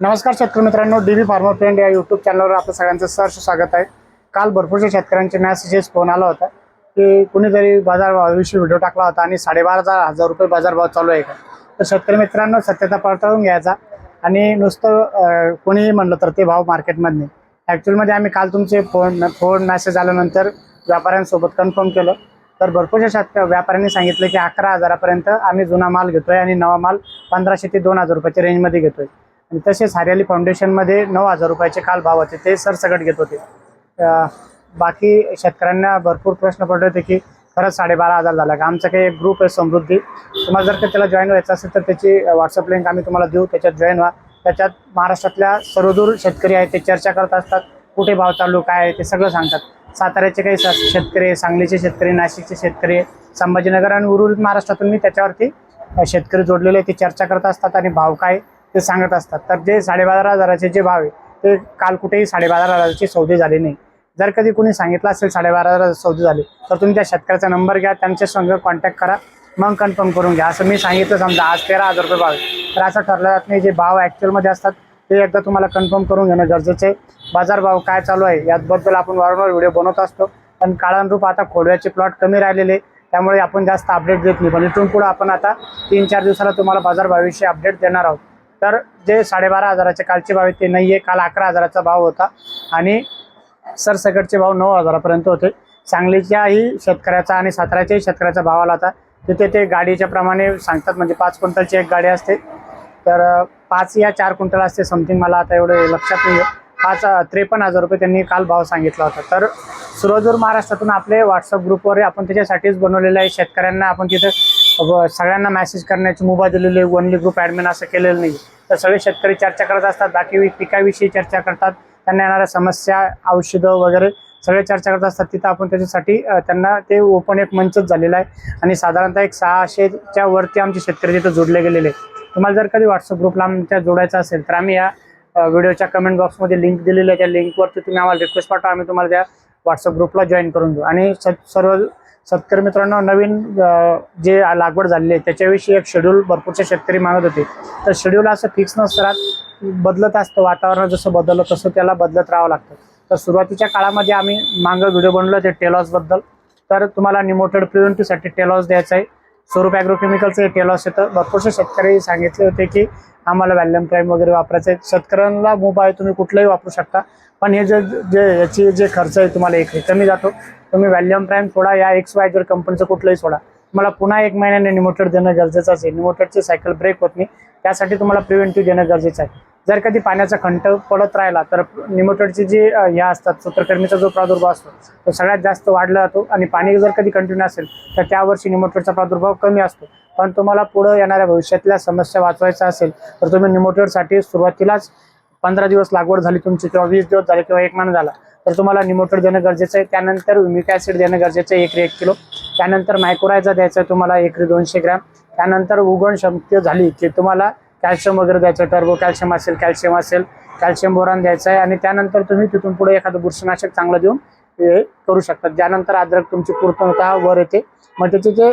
नमस्कार शेतकरी मित्रांनो डी बी फार्मर फ्रेंड या युट्यूब चॅनलवर आपलं सगळ्यांचं सहर्ष स्वागत आहे. काल भरपूरशा शेतकऱ्यांचे मॅसेजेस फोन आला होता की कुणीतरी बाजारभावाविषयी व्हिडिओ टाकला होता आणि साडेबारा हजार हजार रुपये बाजारभाव चालू आहे का? तर शेतकरी मित्रांनो सत्यता पडताळून घ्यायचा आणि नुसतं कोणीही म्हणलं तर ते भाव मार्केटमध्ये ॲक्च्युअलमध्ये आम्ही काल तुमचे फोन फोन मॅसेज आल्यानंतर व्यापाऱ्यांसोबत कन्फर्म केलं. तर भरपूरशा शेतक व्यापाऱ्यांनी सांगितलं की अकरा हजारापर्यंत आम्ही जुना माल घेतोय आणि नवा माल पंधराशे ते दोन हजार रुपयाच्या रेंजमध्ये घेतोय. आणि तसेच हरियाली फाउंडेशनमध्ये नऊ हजार रुपयाचे काल भाव होते ते सरसकट घेत होते. बाकी शेतकऱ्यांना भरपूर प्रश्न पडले होते की खरंच साडेबारा हजार झाला का? आमचा काही एक ग्रुप आहे समृद्धी. तुम्हाला जर का त्याला जॉईन व्हायचं असेल तर त्याची व्हॉट्सअप लिंक आम्ही तुम्हाला देऊ त्याच्यात जॉईन व्हा. त्याच्यात महाराष्ट्रातल्या सर्वदूर शेतकरी आहेत ते चर्चा करत असतात कुठे भाव चालू काय आहे ते सगळं सांगतात. साताऱ्याचे काही शेतकरी सांगलीचे शेतकरी नाशिकचे शेतकरी संभाजीनगर आणि उर्वरित महाराष्ट्रातून मी त्याच्यावरती शेतकरी जोडलेले आहे, ते चर्चा करत असतात आणि भाव काय ते सांगत असतात. तर जे साडेबारा हजाराचे जे भाव आहे ते काल कुठेही साडेबारा हजाराचे सौदे झाले नाही. जर कधी कोणी सांगितलं असेल साडेबारा हजार सौदे झाले तर तुम्ही त्या शेतकऱ्याचा नंबर घ्या त्यांच्या संग कॉन्टॅक्ट करा मग कन्फर्म करून घ्या. असं मी सांगितलं समजा आज तेरा हजार रुपये भाव आहे. तर असं ठरलं जात नाही जे भाव ॲक्च्युअलमध्ये असतात ते एकदा तुम्हाला कन्फर्म करून घेणं गरजेचं आहे. बाजार भाव काय चालू आहे याबद्दल आपण वारंवार व्हिडिओ बनवत असतो. पण काळानुरूप आता खोडव्याचे प्लॉट कमी राहिलेले त्यामुळे आपण जास्त अपडेट देत नाही. पण इथून पुढे आपण आता तीन चार दिवसाला तुम्हाला बाजार भावाविषयी अपडेट देणार आहोत. तर जे साडेबारा हजाराचे कालचे भाव आहेत ते नाही आहे काल अकरा हजाराचा भाव होता. आणि सरसकटचे भाव नऊ हजारापर्यंत होते. सांगलीच्याही शेतकऱ्याचा आणि साताऱ्याच्याही शेतकऱ्याचा भाव आला होता. तिथे ते गाडीच्या प्रमाणे सांगतात म्हणजे पाच क्विंटलची एक गाडी असते. तर पाच या चार क्विंटल असते समथिंग. मला आता एवढं लक्षात नाही आहे पाच त्रेपन्न हजार रुपये त्यांनी काल भाव सांगितला होता. तर सुरजूर महाराष्ट्रातून आपले व्हॉट्सअप ग्रुपवर आपण त्याच्यासाठीच बनवलेलं आहे. शेतकऱ्यांना आपण तिथे सगळ्यांना मेसेज करण्याची मुभा दिलेली आहे. ओनली ग्रुप ॲडमिन असं केलेलं नाही. तर सगळे शेतकरी चर्चा करत असतात. बाकी पिकाविषयी चर्चा करतात. त्यांना येणाऱ्या समस्या औषधं वगैरे सगळे चर्चा करत असतात. तिथं आपण त्याच्यासाठी त्यांना ते ओपन एक मंचच झालेला आहे. आणि साधारणतः एक सहाशेच्या वरती आमचे शेतकरी तिथं जोडले गेलेले आहे. तुम्हाला जर कधी व्हॉट्सअप ग्रुपला आमच्या जोडायचं असेल तर आम्ही या व्हिडिओच्या कमेंट बॉक्समध्ये लिंक दिलेली आहे. त्या लिंकवरती तुम्ही आम्हाला रिक्वेस्ट पाठवा. आम्ही तुम्हाला त्या व्हॉट्सअप ग्रुपला जॉईन करून देऊ. आणि सर्व शेतकरी मित्रांनो नवीन जे लागवड झालेली आहे त्याच्याविषयी एक शेड्यूल भरपूरसे शेतकरी मागत होते. तर शेड्यूल असं फिक्स नसतात बदलत असतं. वातावरण जसं बदललं तसं त्याला बदलत राहावं लागतं. तर सुरुवातीच्या काळामध्ये आम्ही मागं व्हिडिओ बनवलं ते टेलॉसबद्दल तर तुम्हाला निमोटेड प्रिव्हेंटिव्हसाठी टेलॉस द्यायचं आहे. स्वरूप ॲग्रोकेमिकलचं हे टेलॉस येतं भरपूरसे शेतकरी सांगितले होते की आम्हाला व्हॅल्युम प्राईम वगैरे वापरायचं आहे. शेतकऱ्यांना मोबाईल तुम्ही कुठलाही वापरू शकता. पण हे जे जे याची जे खर्च आहे तुम्हाला एक कमी जातो. तुम्ही व्हॅल्युम प्राईम सोडा या एक्स वायजर कंपनीचं कुठलंही सोडा. तुम्हाला पुन्हा एक महिन्याने निमोटेड देणं गरजेचं असेल. निमोटेडची सायकल ब्रेक होत नाही. त्यासाठी तुम्हाला प्रिव्हेंटिव्ह देणं गरजेचं आहे. जर कधी पाण्याचा खंट पडत राहिला तर निमोटेडची जी अ, ह्या असतात सूत्रकर्मीचा जो प्रादुर्भाव असतो तो सगळ्यात जास्त वाढला जातो. आणि पाणी जर कधी कंटिन्यू असेल तर त्यावर्षी निमोटेडचा प्रादुर्भाव कमी असतो. पण तुम्हाला पुढं येणाऱ्या भविष्यातल्या समस्या वाचवायच्या असेल तर तुम्ही निमोटेडसाठी सुरुवातीलाच पंधरा दिवस लागवड झाली तुमची किंवा वीस दिवस झाले किंवा एक महिना झाला तर तुम्हाला निमोटेड देणं गरजेचं आहे. त्यानंतर विमिक ॲसिड देणं गरजेचं आहे एकरी एक किलो. त्यानंतर मायक्रोरायचा द्यायचा आहे तुम्हाला एकरी दोनशे ग्रॅम. त्यानंतर उगवण क्षमता झाली की तुम्हाला कॅल्शियम वगैरे द्यायचं टर्बो कॅल्शियम असेल कॅल्शियम असेल कॅल्शियम बोरान द्यायचं आहे. आणि त्यानंतर तुम्ही तिथून पुढे एखादं बुरशीनाशक चांगलं देऊन हे करू शकतात ज्यानंतर अद्रक तुमची पूर्णतः वर येते. मग त्याचे जे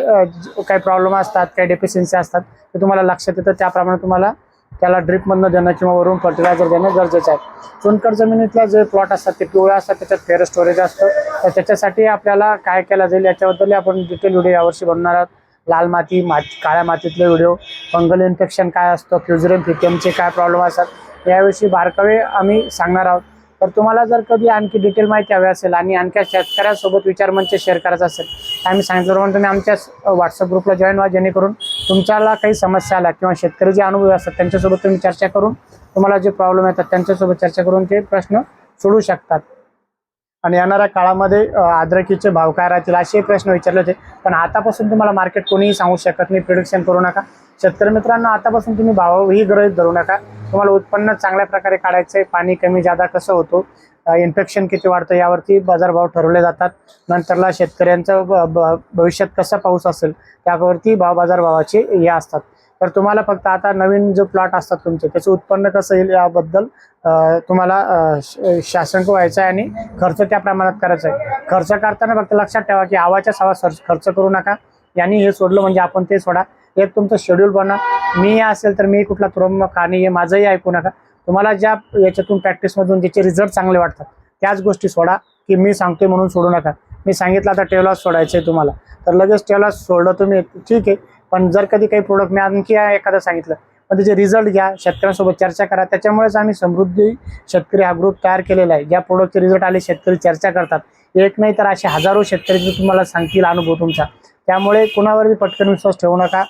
काही प्रॉब्लेम असतात काही डेफिशियन्सी असतात ते तुम्हाला लक्षात येतं. त्याप्रमाणे तुम्हाला त्याला ड्रिपमधनं देणं किंवा वरून फर्टिलायझर देणं गरजेचं आहे. चुनकर जमिनीतला जे प्लॉट असतात ते पिवळे असतात त्याच्यात फेअर स्टोरेज असतं. तर त्याच्यासाठी आपल्याला काय केलं जाईल याच्याबद्दल आपण डिटेल व्हिडिओ यावर्षी बनवणार आहोत. लाल माती माती काळ्या मातीतले व्हिडिओ फंगल इन्फेक्शन काय असतं फ्युजरम फिकेमचे काय प्रॉब्लेम असतात याविषयी बारकावे आम्ही सांगणार आहोत. तर तुम्हाला जर कधी आणखी डिटेल माहिती हवी असेल आणि आणखी शेतकऱ्यांसोबत विचारमंच शेअर करायचं असेल तर आम्ही सांगितल्याप्रमाणे तुम्ही आमच्या व्हॉट्सअप ग्रुपला जॉईन व्हा जेणेकरून तुमच्याला काही समस्या आल्या किंवा शेतकरी जे अनुभवी असतात त्यांच्यासोबत तुम्ही चर्चा करून तुम्हाला जे प्रॉब्लेम येतात त्यांच्यासोबत चर्चा करून ते प्रश्न सोडू शकतात. आणि येणाऱ्या काळामध्ये अ, अद्रकीचे भाव काय राहतील असे प्रश्न विचारले होते. पण आतापासून तुम्हाला मार्केट कोणीही सांगू शकत नाही प्रिडिक्शन करू नका. शेतकरी मित्रांनो आतापासून तुम्ही भावही गरज धरू नका. तुम्हाला उत्पन्न चांगल्या प्रकारे काढायचं आहे पाणी कमी जादा कसं होतो इन्फेक्शन किती वाढतं यावरती बाजारभाव ठरवले जातात. नंतरला शेतकऱ्यांचं ब- ब- भविष्यात कसा पाऊस असेल त्यावरती भाव बाजारभावाचे हे असतात. तर तुम्हाला फक्त आता नवीन जो प्लॉट असतात तुमचे त्याचं उत्पन्न कसं येईल याबद्दल तुम्हाला श- शासन व्हायचं आहे आणि खर्च त्या प्रमाणात करायचा आहे. खर्च करताना फक्त लक्षात ठेवा की आवाच्या सवा खर्च खर्च करू नका. यांनी हे सोडलं म्हणजे आपण ते सोडा. एक तुमचं शेड्यूल बना मी असेल तर मी कुठला तुरंब खाणे हे माझंही ऐकू नका. तुम्हाला ज्या याच्यातून प्रॅक्टिसमधून ज्याचे रिझल्ट चांगले वाटतात त्याच गोष्टी सोडा की मी सांगतोय म्हणून सोडू नका. मी सांगितलं आता टेवलॉस सोडायचं आहे तुम्हाला. तर लगेच टेवलॉस सोडलं तुम्ही ठीक आहे. पण जर कधी काही प्रोडक्ट मी आणखी एखादं सांगितलं पण त्याचे रिझल्ट घ्या शेतकऱ्यांसोबत चर्चा करा. त्याच्यामुळेच आम्ही समृद्धी शेतकरी हा ग्रुप तयार केलेला आहे. ज्या प्रोडक्टचे रिझल्ट आले शेतकरी चर्चा करतात. एक नाही तर असे हजारो शेतकरी तुम्हाला सांगतील अनुभव तुमचा. त्यामुळे कुणावरही पटकन विश्वास ठेवू नका.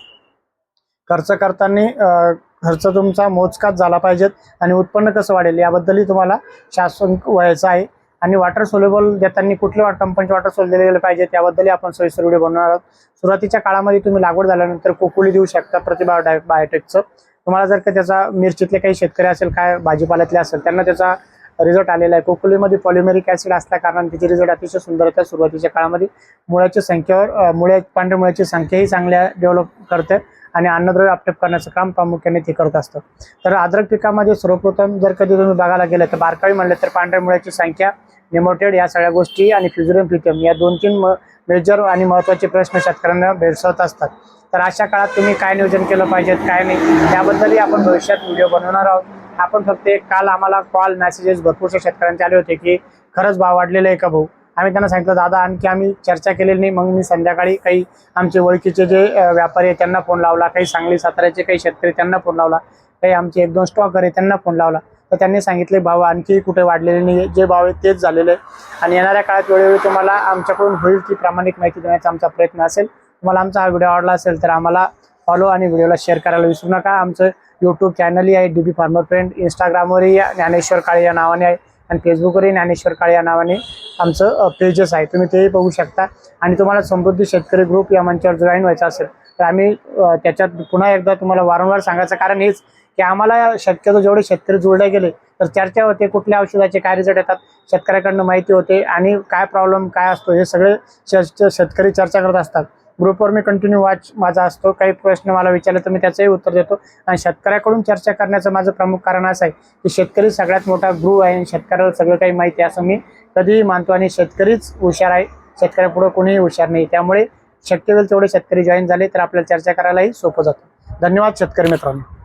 खर्च करताना खर्च तुमचा मोजकाच झाला पाहिजेत आणि उत्पन्न कसं वाढेल याबद्दलही तुम्हाला शासन व्हायचं आहे. आणि वॉटर सोलेबल देताना कुठले कंपनीचे वॉटर सोल दिले गेले पाहिजे त्याबद्दलही आपण सविस्तर व्हिडिओ बनवणार आहोत. सुरुवातीच्या काळामध्ये तुम्ही लागवड झाल्यानंतर कोकुली देऊ शकता प्रतिभा डाय बायोटेकचं तुम्हाला जर का त्याचा मिरचीतले काही शेतकरी असेल काय भाजीपाल्यातले असेल त्यांना त्याचा रिझल्ट आलेला आहे. कोकुलीमध्ये पॉलिमेरिक ॲसिड असल्या कारण त्याचे रिझल्ट अतिशय सुंदर होत्या सुरुवातीच्या काळामध्ये. मुळ्याच्या संख्येवर मुळ्या पांढऱ्या मुळ्याची संख्याही चांगल्या डेव्हलप करते. आणि अन्नद्रव्य आपटेप करण्याचं काम प्रामुख्याने ते करत असतं. तर अद्रक पिकामध्ये सर्वप्रथम जर कधी तुम्ही बघायला गेलं तर बारकावी म्हणलं तर पांढऱ्या मुळ्याची संख्या निमोटेड या सगळ्या गोष्टी आणि फ्युजरम पिथियम या दोन तीन मेजर आणि महत्त्वाचे प्रश्न शेतकऱ्यांना भेडसवत असतात. तर अशा काळात तुम्ही काय नियोजन केलं पाहिजेत काय नाही त्याबद्दलही आपण भविष्यात व्हिडिओ बनवणार आहोत. आपण फक्त एक काल आम्हाला कॉल मेसेजेस भरपूरशा शेतकऱ्यांचे आले होते की खरंच भाव वाढलेला आहे का भाऊ? आम्ही त्यांना सांगितलं दादा आणखी आम्ही चर्चा केलेली नाही. मग मी संध्याकाळी काही आमचे ओळखीचे जे व्यापारी आहे त्यांना फोन लावला. काही सांगली साताऱ्याचे काही शेतकरी त्यांना फोन लावला. काही आमचे एक दोन स्टॉकर आहे त्यांना फोन लावला. तर त्यांनी सांगितले भाव आणखी कुठे वाढलेले नाही. जे भाव आहे तेच झालेले आहे आणि येणाऱ्या काळात वेळोवेळी तुम्हाला आमच्याकडून होईल ती प्रामाणिक माहिती देण्याचा आमचा प्रयत्न असेल. तुम्हाला आमचा हा व्हिडिओ आवडला असेल तर आम्हाला फॉलो आणि व्हिडिओला शेअर करायला विसरू नका. आमचं यूट्यूब चॅनलही आहे डी बी फार्मर फ्रेंड इंस्टाग्रामवरही या ज्ञानेश्वर काळे या नावाने आहे. आणि फेसबुकवरही ज्ञानेश्वर काळे या नावाने आमचं पेजेस आहे. तुम्ही तेही बघू शकता. आणि तुम्हाला समृद्धी शेतकरी ग्रुप या मंचावर जॉईन व्हायचं असेल तर आम्ही त्याच्यात पुन्हा एकदा तुम्हाला वारंवार सांगायचं कारण हेच की आम्हाला शक्यतो जेवढे शेतकरी जुळले गेले तर चर्चा होते कुठल्या औषधाचे काय रिझल्ट येतात शेतकऱ्याकडनं माहिती होते आणि काय प्रॉब्लेम काय असतो हे सगळे शेतकरी चर्चा करत असतात. ग्रुपवर मी कंटिन्यू वाच माझा असतो. काही प्रश्न मला विचारले तर मी त्याचंही उत्तर देतो. आणि शेतकऱ्याकडून चर्चा करण्याचं माझं प्रमुख कारण असं आहे की शेतकरी सगळ्यात मोठा ग्रुप आहे आणि शेतकऱ्याला सगळं काही माहिती आहे असं मी कधीही मानतो आणि शेतकरीच हुशार आहे. शेतकऱ्यापुढं कोणीही हुशार नाही. त्यामुळे शक्य होईल तेवढे शेतकरी जॉईन झाले तर आपल्याला चर्चा करायलाही सोपं जातं. धन्यवाद शेतकरी मित्रांनो.